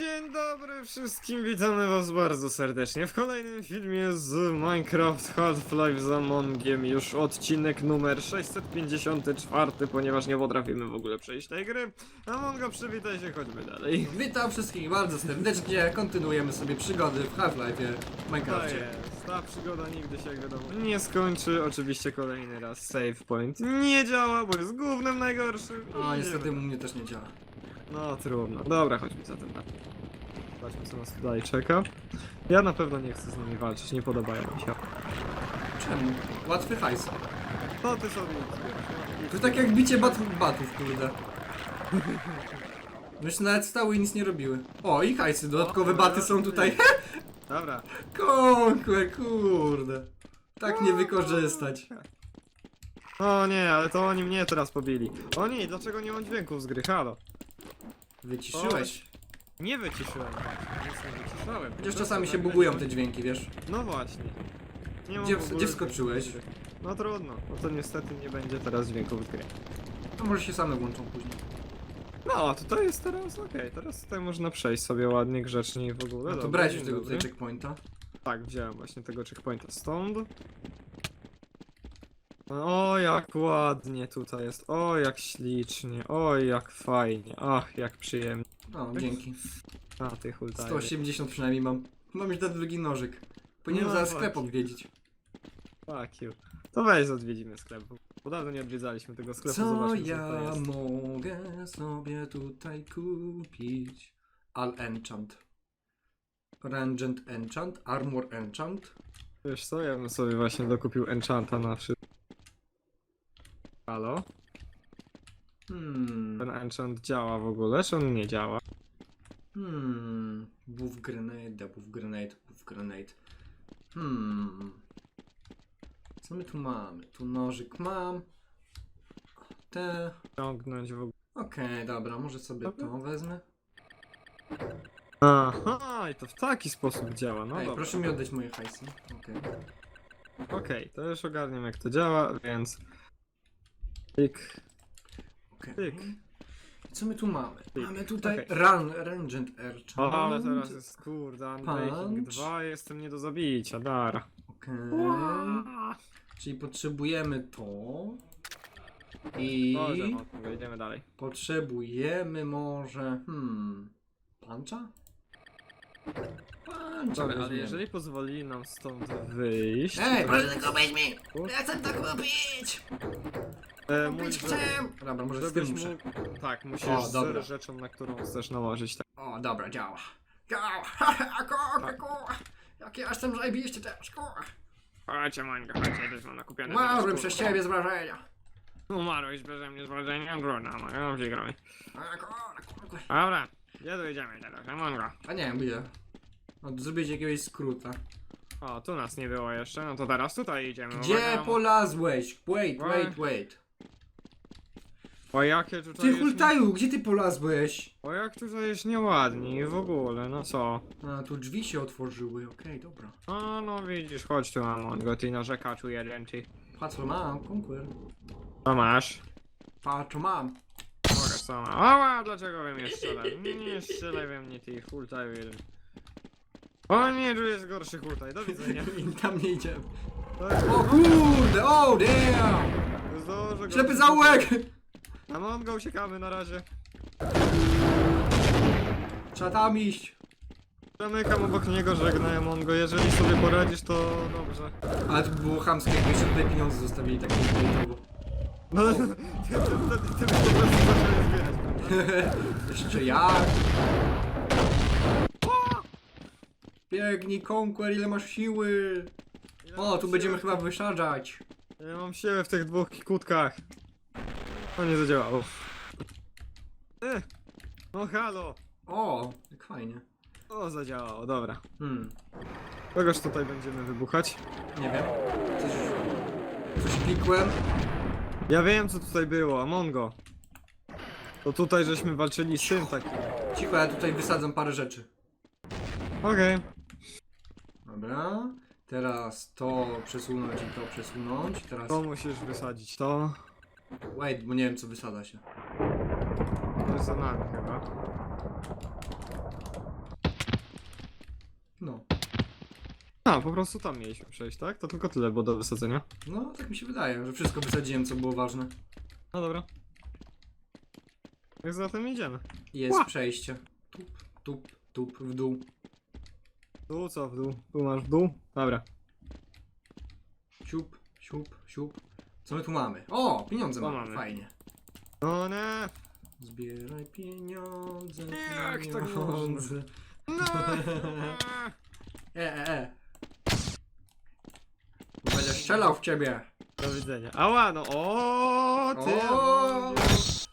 Dzień dobry wszystkim, witamy was bardzo serdecznie w kolejnym filmie z Minecraft Half-Life z Amongiem, już odcinek numer 654, ponieważ nie potrafimy w ogóle przejść tej gry. Amongo, przywitaj się, chodźmy dalej. Witam wszystkich bardzo serdecznie. Kontynuujemy sobie przygody w Half-Life w To Minecrafcie. jest, ta przygoda nigdy się jak wiadomo nie skończy, oczywiście kolejny raz save point nie działa, bo jest głównym najgorszym. I niestety nie u mnie też nie działa. No trudno. Dobra, chodźmy zatem na. Zobaczmy co nas tutaj czeka. Ja na pewno nie chcę z nimi walczyć, nie podobają mi się. Czemu? Łatwy hajs. No ty sobie To no. tak jak bicie bat batów, kurde. Myśmy nawet stały i nic nie robiły. O, i hajsy, dodatkowe baty są tutaj. Dobra. Konkłe, kurde. Tak nie wykorzystać. O nie, ale to oni mnie teraz pobili. O nie, dlaczego nie mam dźwięków z gry? Halo. Wyciszyłeś. Nie wyciszyłem. właśnie, Nic nie wyciszałem. Chociaż czasami się bugują te dźwięki, wiesz. No właśnie. Nie mam Gdzie, w ogóle gdzie wskoczyłeś? No trudno, no to niestety nie będzie teraz dźwięków z gry. A może się same włączą później. No, to to jest teraz okej, teraz tutaj można przejść sobie ładnie, grzecznie i w ogóle. No to Dobra, brać dzień już tego dobry. tutaj checkpointa. Tak, wziąłem właśnie tego checkpointa stąd. O, jak ładnie tutaj jest. O, jak ślicznie. O, jak fajnie. Ach, jak przyjemnie. No, dzięki. A, ty hultaj. 180 przynajmniej mam. Mam już ten drugi nożyk. Powinienem No zaraz sklep właśnie. odwiedzić. Fuck you. To weź odwiedzimy sklep. Bo dawno nie odwiedzaliśmy tego sklepu. Co Zobaczmy, co ja jest. mogę sobie tutaj kupić? Al Enchant. Rangent Enchant, Armor Enchant. Wiesz co, ja bym sobie właśnie dokupił enchanta na wszystko. Halo? Hmm. Ten enchant działa w ogóle, czy on nie działa? Hmm. Buff grenade, buff grenade, buff grenade. Hmm. Co my tu mamy? Tu nożyk mam. Te. Ciągnąć w ogóle. Okej, dobra, może sobie Dobra. to wezmę. Aha, i to w taki sposób działa. No Ej, dobra. proszę mi oddać moje hajsy. Okej. Okej, to już ogarniam jak to działa, więc... Pyk. Okej. Pyk. Co my tu mamy? Pyk. Mamy tutaj Okej. Run, Rangent Enchant. O, ale teraz jest kurde, Unbreaking Punch. 2, jestem nie do zabicia, dar. Okej. Czyli potrzebujemy to. I Dobrze, no, wejdziemy dalej. potrzebujemy może. Hmm. Pancza? Pancza. Dobra, ale jeżeli pozwoli nam stąd wyjść... Ej, to- proszę tylko weź mi! Ja chcę to kupić! E, mój, Kupić chcę! Dobra, może z żebyś tym muszę. mógł... Tak, musisz O, dobra. z rzeczą, na którą chcesz nałożyć. Tak. O, dobra, działa. Działa! Kurwa, kurwa! Jak ja jestem zajebiście też, kurwa! Chodźcie, Mańka, chodźcie, też mam nakupione. Umarłem przez ciebie z wrażenia! Umarłeś beze mnie z wrażenia, grona, mogę się grać. A, kurwa, kurwa. Dobra, gdzie tu idziemy teraz, Amongo? A nie wiem, gdzie? No, zrobić jakiegoś skróta. O, tu nas nie było jeszcze, no to teraz tutaj idziemy. Gdzie Uwaga. polazłeś? Wait, wait, wait. O jakie tutaj Ty jest... hultaju, gdzie ty polazłeś? O jak tutaj jest nieładnie i w ogóle, no co? A, tu drzwi się otworzyły, okej, dobra. A no widzisz, chodź tu Amongo, ty narzekaczu jeden ty. Patrz, co mam, konkur. Co masz? Patrz, co mam. Mogę co mam. Oła, dlaczego we mnie strzelasz? Nie strzelaj we mnie ty hultaju jeden. O nie, tu jest gorszy hultaj, do widzenia. I tam nie idziemy. To jest, O kurde, oh damn! to jest Ślepy zaułek! Hultaj. Amongo, uciekamy na razie. Trzeba tam iść. Zamykam obok niego, żegnaj Amongo, jeżeli sobie poradzisz, to dobrze. Ale to by było chamskie, jakbyście tutaj pieniądze zostawili tak. No, ty, ty, ty, ty, byś po prostu zacząłeś zbierać? Jeszcze jak? Biegnij, Conquer, ile masz siły? Ile O, mam tu będziemy siły? chyba wysadzać. Ja mam siłę w tych dwóch kutkach. To nie zadziałało. E, no halo. O, jak fajnie. O, zadziałało, dobra. Hmm, Kogoż tutaj będziemy wybuchać? nie wiem. Coś, coś klikłem. Ja wiem, co tutaj było, Amongo. To tutaj żeśmy walczyli z tym takim. Cicho, ja tutaj wysadzam parę rzeczy. Okej. Dobra. Teraz to przesunąć i to przesunąć. Teraz. To musisz wysadzić, to... Wait, bo nie wiem co wysada się. To jest za nami chyba. No. A, po prostu tam mieliśmy przejść, tak? To tylko tyle było do wysadzenia. No, tak mi się wydaje, że wszystko wysadziłem, co było ważne. No dobra. Jak zatem idziemy. Jest Ła! przejście. Tup, tup, tup, w dół. W dół co w dół? Tu masz w dół? Dobra. Siup, siup, siup. Co my tu mamy? O, pieniądze Co mamy. mamy? Fajnie. No nie! Zbieraj pieniądze, Jak tak pieniądze. No! E, e, e. Będę strzelał w ciebie. Do widzenia. Ała, no o ty! O!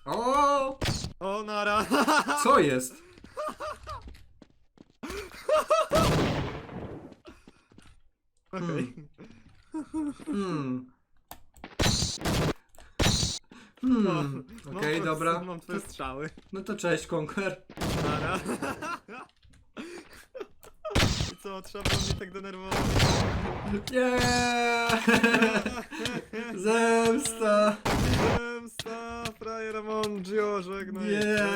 O! O, nara! Co jest? Okej. Hmm. Hmm. Mam Okej, twoje- dobra. Mam twoje strzały. No to cześć, Conquer. Nara. I co, trzeba było mnie tak denerwować? Nie! Zemsta! Zemsta, frajer Mondzio, żegnaj. Nie!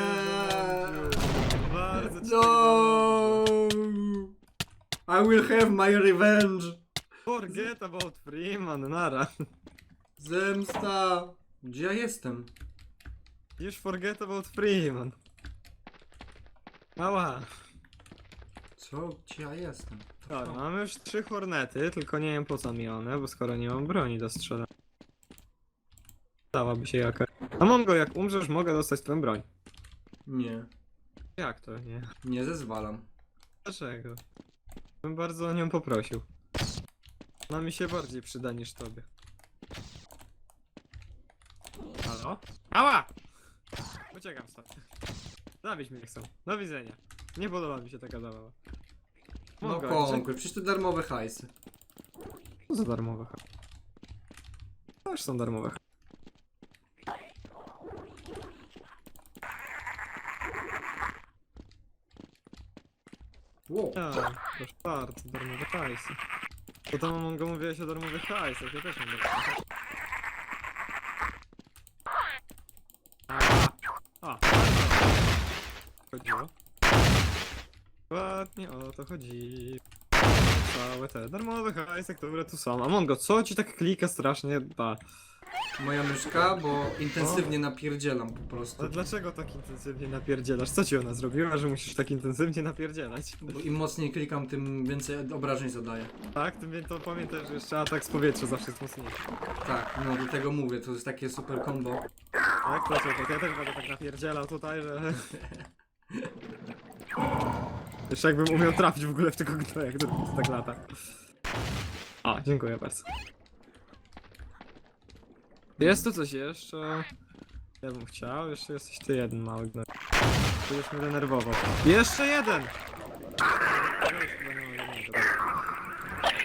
Bardzo cię No! I will have my revenge! Forget about Freeman, nara. Zemsta! Gdzie ja jestem? Już forget about Freeman. Ała. Co? Gdzie ja jestem? To Dobra, co? mamy już trzy hornety, tylko nie wiem po co mi one, bo skoro nie mam broni do strzelania. Dałaby się jaka. A Mongo, jak umrzesz, mogę dostać twoją broń. Nie, Jak to nie? nie zezwalam. Dlaczego? Bym bardzo o nią poprosił. Ona mi się bardziej przyda niż tobie. Halo? Ała! Uciekam stąd. Zabić mnie chcą. Do widzenia. Nie podoba mi się taka zabawa. No Mongo, Conquer, przecież to darmowe hajsy. Co za darmowe hak? Też są darmowe hak. Wow. Ja, to szpart, darmowe hajsy. To tam Mongo mówiłeś o darmowych hajsach, ja też mam darmowe hajsy. A, chodziło. Ładnie o to chodzi. Całe te darmowe hajsy, które tu są. A Mongo, co ci tak klika strasznie? Da. Moja myszka, bo intensywnie napierdzielam po prostu. Ale dlaczego tak intensywnie napierdzielasz? Co ci ona zrobiła, że musisz tak intensywnie napierdzielać? Bo im mocniej klikam, tym więcej obrażeń zadaję. Tak, ty mnie to pamiętaj, że jeszcze atak z powietrza zawsze jest mocniejszy. Tak, no do tego mówię, to jest takie super combo. Tak, to czekaj, ja też będę tak napierdzielał tutaj, że... Jeszcze jakbym umiał trafić w ogóle w tego gnoja, który tu tak lata. A, dziękuję bardzo. Jest tu coś jeszcze? Ja bym chciał, jeszcze jesteś ty jeden mały gnoj. Ty już mnie denerwował. Jeszcze jeden!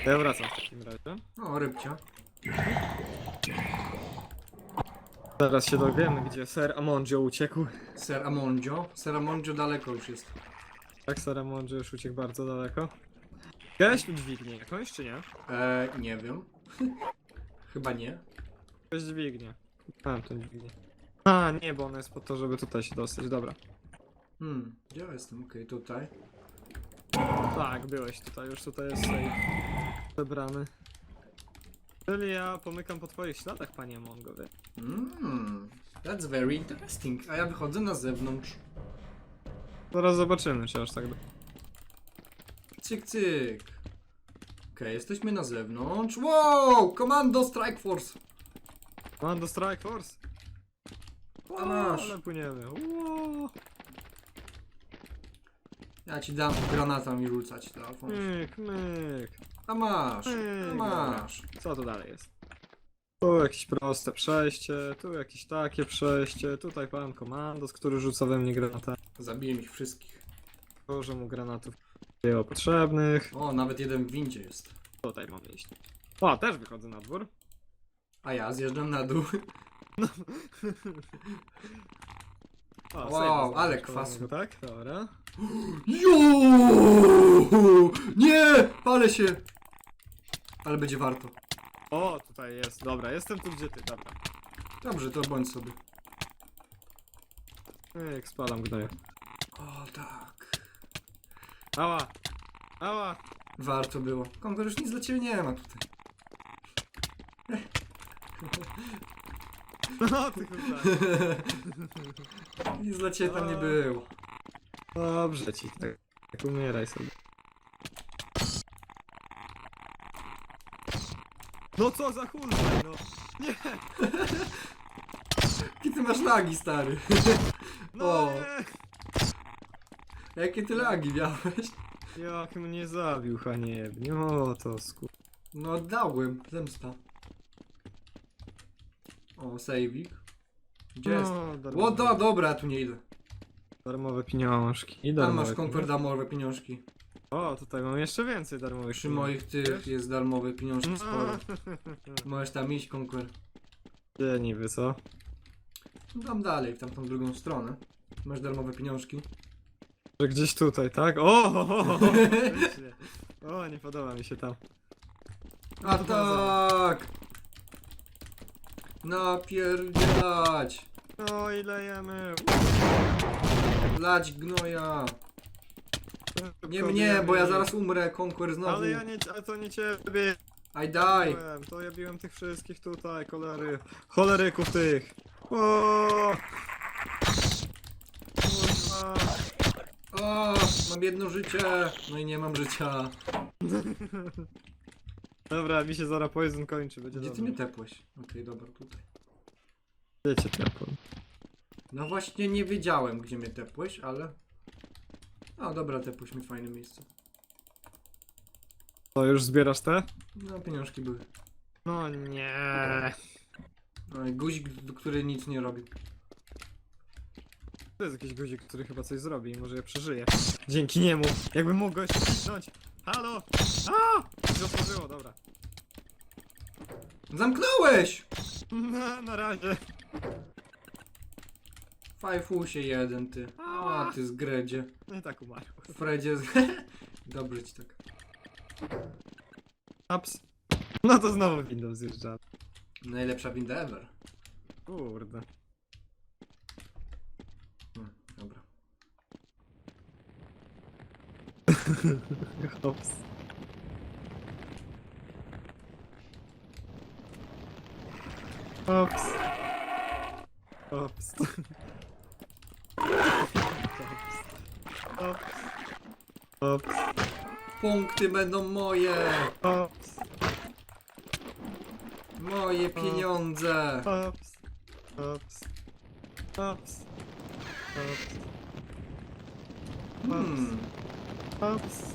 Ja. To wracam w takim razie. O, rybcia. Zaraz się dowiemy, gdzie Ser Amondzio uciekł. Ser Amondzio. Ser Amondzio daleko już jest. Tak, Ser Amondzio już uciekł bardzo daleko. Widziałeś tu dźwignię jakąś, czy nie? Eee, nie wiem. Chyba nie. Jakaś dźwignię. A, to dźwignię. A, nie, bo ona jest po to, żeby tutaj się dostać, dobra. Hmm, gdzie ja jestem? Okej, tutaj. Tak, byłeś tutaj, już tutaj jest safe. Zebrany. Czyli ja pomykam po twoich śladach, panie Mongo, wie. Hmm, that's very interesting. A ja wychodzę na zewnątrz. Zaraz zobaczymy, czy aż tak... Cyk, cyk. Okej, jesteśmy na zewnątrz. Wow! Komando Strike Force! Mando Strike Force! A masz. Ale płyniemy. Ło. Ja ci dam granatami rzucać telefon. Myk, myk. A masz, a masz. Co to dalej jest? Tu jakieś proste przejście, tu jakieś takie przejście, tutaj pan komandos, który rzuca we mnie granatami. Zabiję ich wszystkich. Dużo mu granatów było potrzebnych. O, nawet jeden w windzie jest. Tutaj mamy iść. O, też wychodzę na dwór. A ja zjeżdżam na dół. O, Wow, ale kwasu. Tak, dobra. Jo! Nie! Palę się! Ale będzie warto. O, tutaj jest, dobra, jestem tu gdzie ty, dobra. Dobrze, to bądź sobie. Jak spalam gnoja. O, tak. Ała! Ała! Warto było. Konkur już nic dla ciebie nie ma tutaj. No ty chyba. nic dla ciebie tam nie było. Dobrze ci tak. Tak umieraj sobie. No co za hulaj, no. Nie, Jakie ty masz lagi, stary? no O. nie. Jakie ty lagi miałeś? Jak mnie zabił, haniebnie. O, to sku... No oddałem. Zemsta. O, sejwik. Gdzie jest? No, O, darmowe, da, dobra, tu nie idę. darmowe pieniążki. I Tam darmowe masz darmowe pieniążki. O, tutaj mam jeszcze więcej darmowych Przy moich tych jest darmowe pieniążki sporo. No. Możesz tam iść, konkur. Gdzie niby, co? No tam dalej, w tamtą drugą stronę. Masz darmowe pieniążki. Że gdzieś tutaj, tak? O, o, o, o, faktycznie. o nie podoba mi się tam. A tak! Napierdzielać! No i lejemy. Lać gnoja! Nie mnie, bo ja zaraz umrę, konkur znowu. Ale ja nie, ale to nie ciebie. Daj! Byłem, To ja biłem tych wszystkich tutaj, kolery. Choleryków tych. O! Kurwa. O, mam jedno życie! No i nie mam życia. Dobra, mi się zaraz poison kończy, będzie Gdzie ty dobrze. mnie tepłeś? Okej, dobra, tutaj. Gdzie cię tepłem? No właśnie nie wiedziałem, gdzie mnie tepłeś, ale... A dobra, tepłeś mi w fajne miejsce. To już zbierasz te? No, pieniążki były. No nie. No i guzik, który nic nie robi. To jest jakiś guzik, który chyba coś zrobi i może ja przeżyję. Dzięki niemu. Jakbym mógł go kliknąć. Halo! A! Otworzyło, dobra. Zamknąłeś! Na, na razie. Fajfusie jeden, ty. A, ty zgredzie. No i tak umarł. Fredzie z... Dobrze ci tak. Ups. No to znowu Windows zjeżdża. Najlepsza winda ever. Kurde. Hmm, dobra. Hops. Hops. Hops. Hops. Hops. Punkty będą moje! Hops. Moje pieniądze! Hops. Hops. Hops. Hops. Hmm.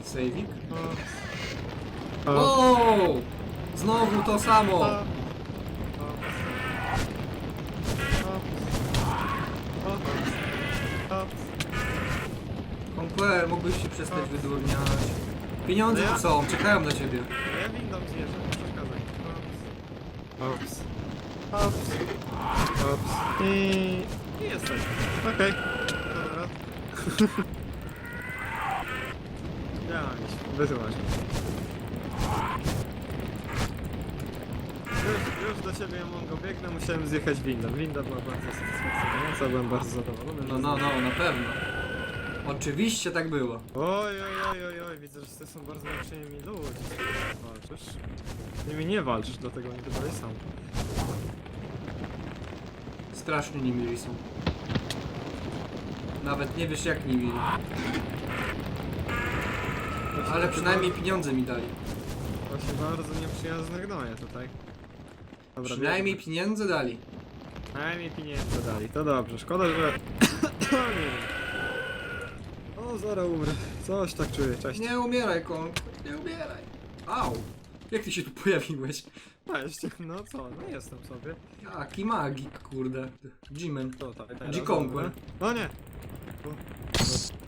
Sejwik? Hops. Hops. O! Znowu to samo! Hops. Hops. Hops. Hops. Conquer, mógłbyś się przestać wydurniać. Pieniądze No ja- tu są, czekają na ciebie. Ja windą zjeżdżę, nie przeszkadzaj. Hops. Hops. Hops. I... I jesteś. Okej. Dobra. Ja mam iść. Wytłumacz. Już, już do ciebie Mongo biegnę, musiałem zjechać windą. Winda była bardzo satysfakcjonująca, byłem bardzo zadowolony. No, no, no, na pewno. Oczywiście tak było. Oj, oj, oj, oj, oj, widzę, że to są bardzo z którymi Walczysz. Z nimi nie walczysz, dlatego oni tutaj są. Strasznie niemili są. Nawet nie wiesz jak niemili. Ale przynajmniej pieniądze mi dali. Właśnie bardzo nieprzyjazne gnoje tutaj. Dobra, Przynajmniej pieniądze dali. Przynajmniej pieniędzy dali, to dobrze, szkoda, że... zaraz umrę. Coś tak czuję, cześć. Nie umieraj, kon. Nie umieraj. Au. Jak ty się tu pojawiłeś? Cześć, no co, no jestem sobie. Jaki magik, kurde. Jimen. To tak, teraz, G-Conquer. dobra. No nie!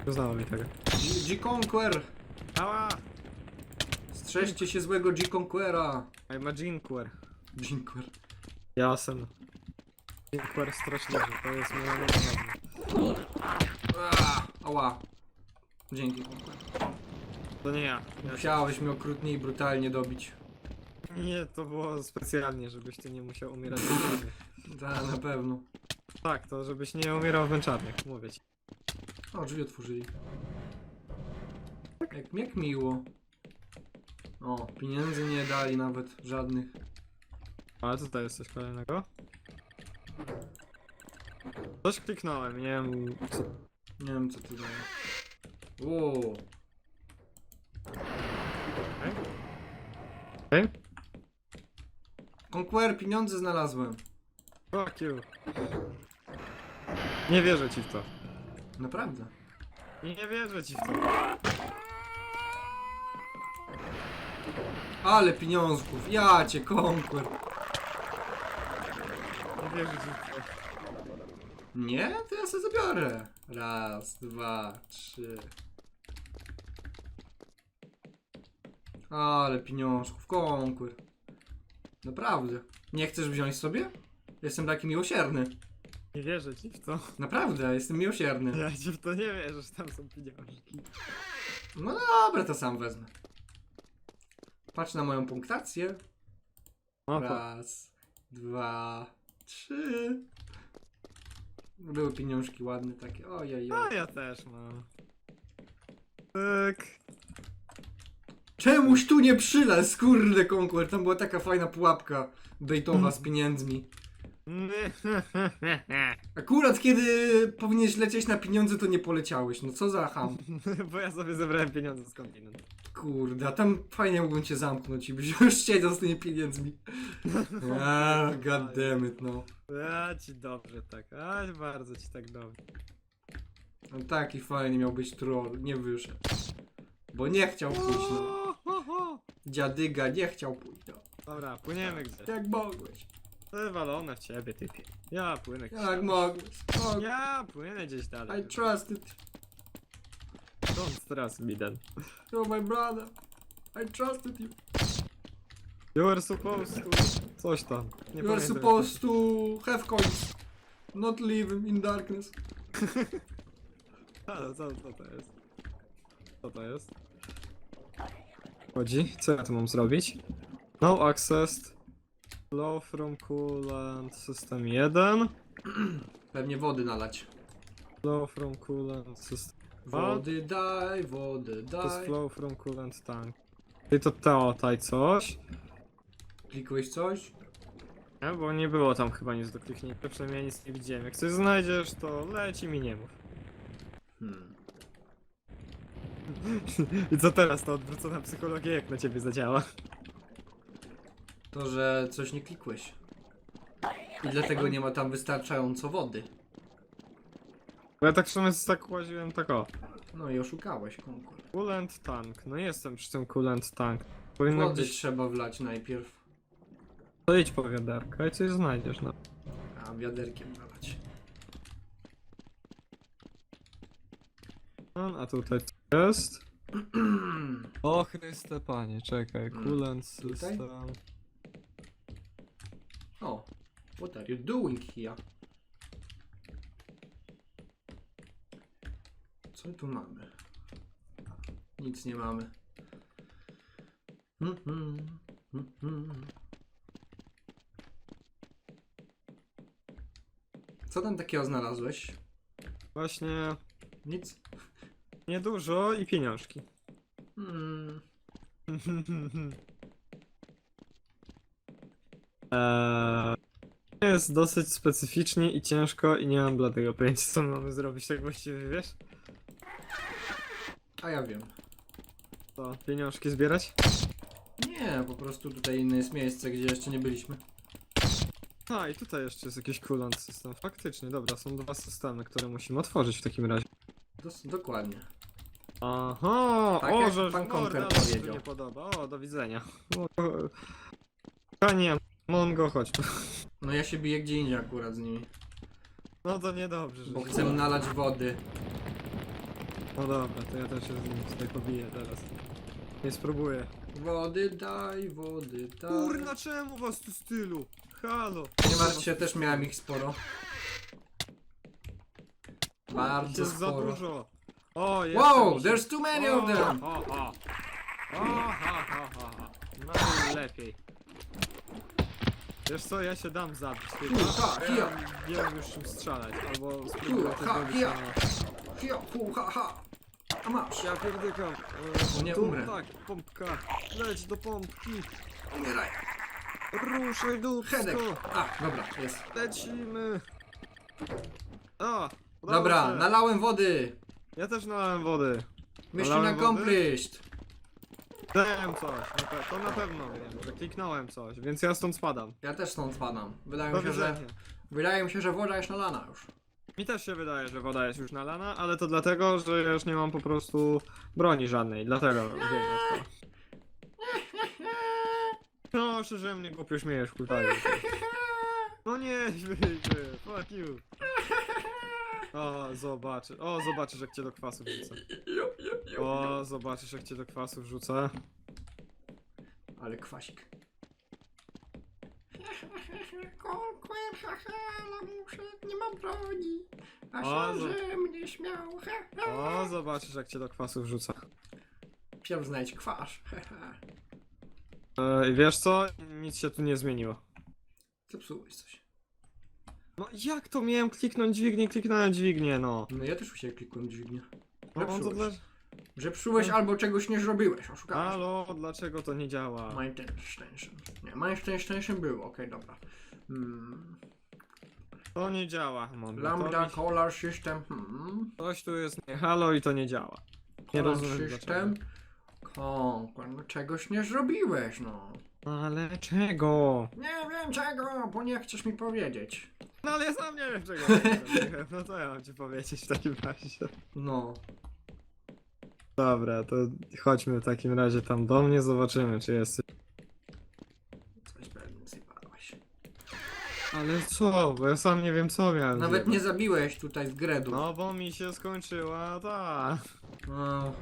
Uznało mi tego. G-Conquer. Ała! Strzeżcie się złego G-Conquera. I'm a Jinquer. Jinquer. Jasen. Jinquer straszliwy, to jest moja nazwa. Ała. Dzięki. To nie ja. ja się... Musiałeś mnie okrutnie i brutalnie dobić. Nie, to było specjalnie, żebyś ty nie musiał umierać w męczarniach. Tak, na pewno. Tak, to żebyś nie umierał w męczarniach, mówię ci. O, drzwi otworzyli. Jak, jak miło. O, pieniędzy nie dali nawet żadnych. Ale tutaj jest coś kolejnego. Coś kliknąłem, nie wiem co... Nie wiem co tu daje. O, Okej? Conquer, pieniądze znalazłem. Fuck you. Nie wierzę ci w to. Naprawdę. Nie wierzę ci w to. Ale pieniążków, ja cię Conquer. Nie wierzę ci w to. Nie? To ja sobie zabiorę. Raz, dwa, trzy. Ale pieniążków, Conquer. Naprawdę. Nie chcesz wziąć sobie? Jestem taki miłosierny. Nie wierzę ci w to. Naprawdę, jestem miłosierny. Ja ci w to nie wierzę, że tam są pieniążki. No dobra, to sam wezmę. Patrz na moją punktację. No to... Raz, dwa, trzy. Były pieniążki ładne takie. Ojej. A ja też mam. Tak. Czemuś tu nie przylez, kurde Conquer. Tam była taka fajna pułapka bejtowa z pieniędzmi. Akurat kiedy powinieneś lecieć na pieniądze, to nie poleciałeś. No co za ham. Bo ja sobie zebrałem pieniądze z kontynentu. Kurde, a tam fajnie mógłbym cię zamknąć i byś już siedział z tymi pieniędzmi. A, goddammit, no. Ja ci dobrze tak, a bardzo ci tak dobrze. No taki fajny miał być troll, nie wyszedł. Bo nie chciał pójść, no. Dziadyga nie chciał pójść, no. Dobra, płyniemy gdzieś. Jak mogłeś? Wywalone w ciebie, typie. Ja płynę gdzieś. Jak mogłeś? O, Ja płynę gdzieś dalej. I trusted Don't trust me then. you, my brother. I trusted you. You were supposed to... Coś tam. Nie You are pamiętam. supposed to have coins. Not live in darkness. Ale co, co to jest? Co to jest? Chodzi? Co ja tu mam zrobić? No access. Flow from coolant system 1. Pewnie wody nalać. Flow from coolant system Wody daj, wody To jest daj. flow from coolant tank. I to to, taj coś. Klikłeś coś? Nie, bo nie było tam chyba nic do kliknięcia, przynajmniej ja nic nie widziałem. Jak coś znajdziesz, to leci mi nie mów. Hmm. I co teraz, to odwrócona psychologia jak na ciebie zadziała? To, że coś nie klikłeś. I dlatego nie ma tam wystarczająco wody. Bo ja tak w sumie tak łaziłem tak o. No i oszukałeś konkurs. Coolant tank, no jestem przy tym coolant tank. Powinno Wody gdzieś... trzeba wlać najpierw, To idź po wiaderka i coś znajdziesz, no. a wiaderkiem nalać. No, A tutaj jest? O Chryste Panie, czekaj, Mm, coolant tutaj? system... o, what are you doing here? Co tu mamy? Nic nie mamy. Mhm, mhm. Co tam takiego znalazłeś? Właśnie Nic? Niedużo i pieniążki. Hmm. Eee, jest dosyć specyficznie i ciężko i nie mam bladego pojęcia co mamy zrobić tak właściwie, wiesz? A ja wiem. Co, pieniążki zbierać? Nie, po prostu tutaj inne jest miejsce, gdzie jeszcze nie byliśmy. A i tutaj jeszcze jest jakiś coolant system. Faktycznie, dobra, są dwa systemy, które musimy otworzyć w takim razie. Dos dobrze. Aha, Tak o, jak że pan Conker morda, mi się powiedział. tu nie podoba. O, do widzenia. Panie, Mongo, chodź. No ja się biję gdzie indziej akurat z nimi. No to niedobrze, że Bo się chcę nalać wody. No dobra, to ja też się z nim tutaj pobiję teraz. Nie spróbuję. Wody daj, wody daj. Kurna, czemu was tu stylu? Halo. Nie martw się, też miałem ich sporo. Bardzo Jest za sporo. dużo. O, jest. Wow, there's too many of them! O, o. O, ha, ha, ha, ha. No i lepiej. Wiesz co, ja się dam zabić. Ty, ha, ja hia. wiem już czym strzelać, albo spróbuję Tu, to ha, zrobić hia. Hia, hu, ha, ha. A masz. Ja pierdykam. O nie, tu, umrę. Tak, pompka. Leć do pompki. Umieraj. Ruszaj dupsko. Hedek. A, dobra, jest. Lecimy. A, udało Dobra, się. nalałem wody. Ja też nalałem wody. Mission Nalałem wody? accomplished. Dałem coś, na pe- to na pewno wiem, że kliknąłem coś, więc ja stąd spadam. Ja też stąd spadam. Wydaje Do mi się, że... widzenia. Wydaje mi się, że woda jest nalana już. Mi też się wydaje, że woda jest już nalana, ale to dlatego, że ja już nie mam po prostu broni żadnej, dlatego wiem jak to. No, szczerze mnie głupio śmiejesz, kultaju. No nie, wyjdzie, fuck you. O, zobaczy, o, zobaczysz jak cię do kwasu wrzucę. O, zobaczysz jak cię do kwasu wrzucę. Ale kwasik. nie mam broni. A O, że mnie śmiał. O, zobaczysz jak cię do kwasu wrzucę. Chciałem znaleźć kwasz. E, i wiesz co? Nic się tu nie zmieniło. Zepsułeś coś. No jak to miałem kliknąć dźwignię, kliknąłem dźwignię, no. No ja też siebie klikłem dźwignię. No, on to dla... Psułeś albo czegoś nie zrobiłeś, oszukałeś. Halo, dlaczego to nie działa? Mind extension. Nie, mind extension było, okej, dobra. Hmm. To nie działa, Mon. Lambda mi... Color System. Hmm. Coś tu jest nie halo i to nie działa. Nie Color rozumiem System. Konkur, no czegoś nie zrobiłeś, no. Ale czego? Nie wiem czego, bo nie chcesz mi powiedzieć. No ale ja sam nie wiem czego. No co ja mam ci powiedzieć w takim razie? No. Dobra, to chodźmy w takim razie tam do mnie, zobaczymy czy jest. Coś pewnie zjebałeś. Ale co? Bo ja sam nie wiem co miałem. Nawet nie zjebać. zabiłeś tutaj z Gredu. No bo mi się skończyła ta. No.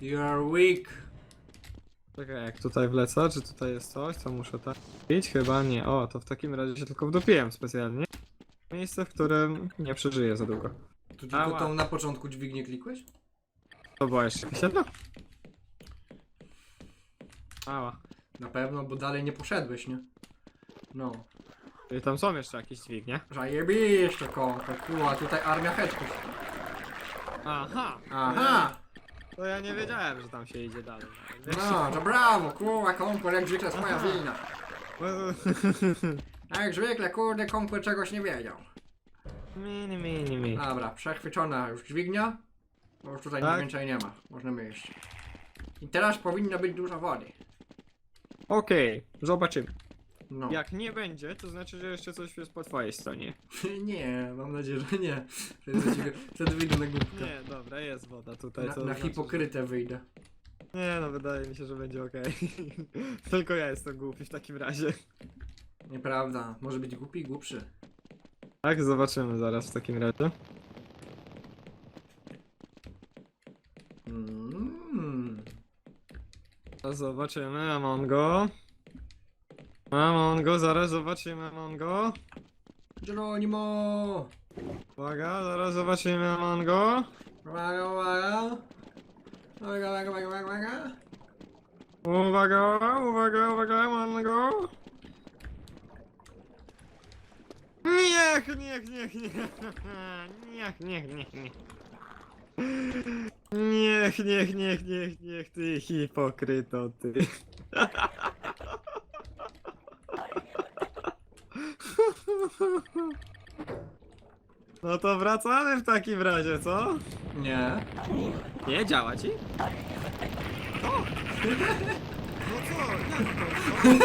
You are weak. Czekaj, jak tutaj wlecę, czy tutaj jest coś, co muszę tak iść? Chyba nie. O, to w takim razie się tylko wdupiłem specjalnie. Miejsce, w którym nie przeżyję za długo. Tu tylko Ała. tą na początku dźwignię klikłeś? To była jeszcze jakaś jedna? Ała. Na pewno, bo dalej nie poszedłeś, nie? No. I tam są jeszcze jakieś dźwignie. Zajebiście konko, kurwa, tutaj armia heczków. Aha! Aha! To ja nie wiedziałem, że tam się idzie dalej. No, to brawo, kurwa, konkur, jak zwykle twoja wina. Jak zwykle, kurde, konkur czegoś nie wiedział. Mini, mini, mini. Dobra, przechwyciona już dźwignia. Bo już tutaj Tak. nic więcej nie ma. Możemy iść. I teraz powinno być dużo wody. Okej, zobaczymy. No. Jak nie będzie, to znaczy, że jeszcze coś jest po twojej stronie. nie, mam nadzieję, że nie. Wtedy, wyjdę na głupkę. Nie, dobra, jest woda tutaj. Na, to na znaczy, że- hipokrytę wyjdę. Nie no, wydaje mi się, że będzie okej. Tylko ja jestem głupi w takim razie. Nieprawda, może być głupi i głupszy. Tak, zobaczymy zaraz w takim razie. Mm. To zobaczymy, Amongo. Amongo, zaraz zobaczymy Amongo. Geronimo! Uwaga, zaraz zobaczymy Amongo. Uwaga, uwaga! Uwaga, uwaga, uwaga, uwaga, uwaga! Uwaga, uwaga, uwaga, Amongo. Niech, niech, niech, niech. Niech, niech, niech, niech. Niech, niech, niech, niech, niech, ty hipokryto, ty. No to wracamy w takim razie, co? Nie. Nie, działa ci? No co, jak to?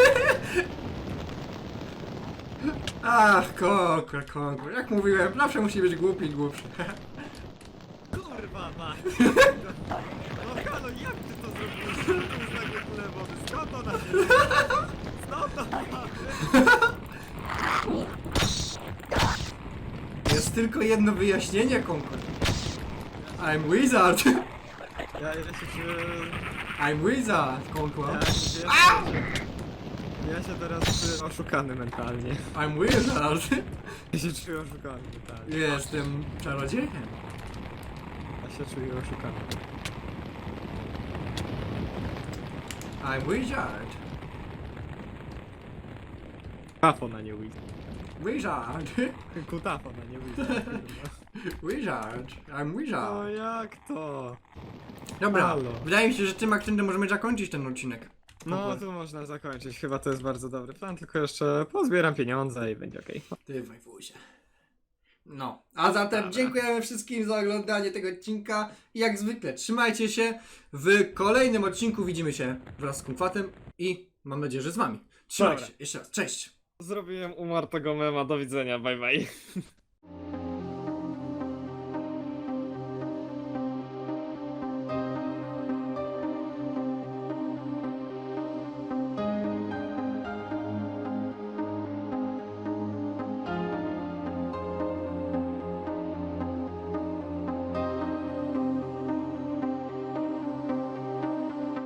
Ach, konkur, konkur. Jak mówiłem, zawsze musi być głupi i głupszy. Kurwa mać! No halo, jak ty to zrobiłeś? Skąd to jest nagle tyle wody? Skąd ona Skąd ona Jest tylko jedno wyjaśnienie, konkur. I'm wizard! Ja, ja się czuję... I'm wizard. Ja, ja, ja się teraz czuję oszukany mentalnie. I'm wizard! Ja się czuję oszukany mentalnie. Jestem czarodziejem. Ja się czuję oszukany. I'm wizard. Kutafon, a nie Wiz. Wizard! Kutafon, a nie Wiz. Wizard. I'm O wizard. jak to? Dobra, halo. wydaje mi się, że tym akcentem możemy zakończyć ten odcinek. No tu można zakończyć, chyba to jest bardzo dobry plan, tylko jeszcze pozbieram pieniądze i będzie okej. Ty wajwuzie. No, a zatem Dobra. dziękujemy wszystkim za oglądanie tego odcinka. I jak zwykle, trzymajcie się. W kolejnym odcinku widzimy się wraz z Kumfatem i mam nadzieję, że z wami. Trzymajcie Dobra. się. Jeszcze raz. Cześć. Zrobiłem umartego mema, do widzenia, bye bye.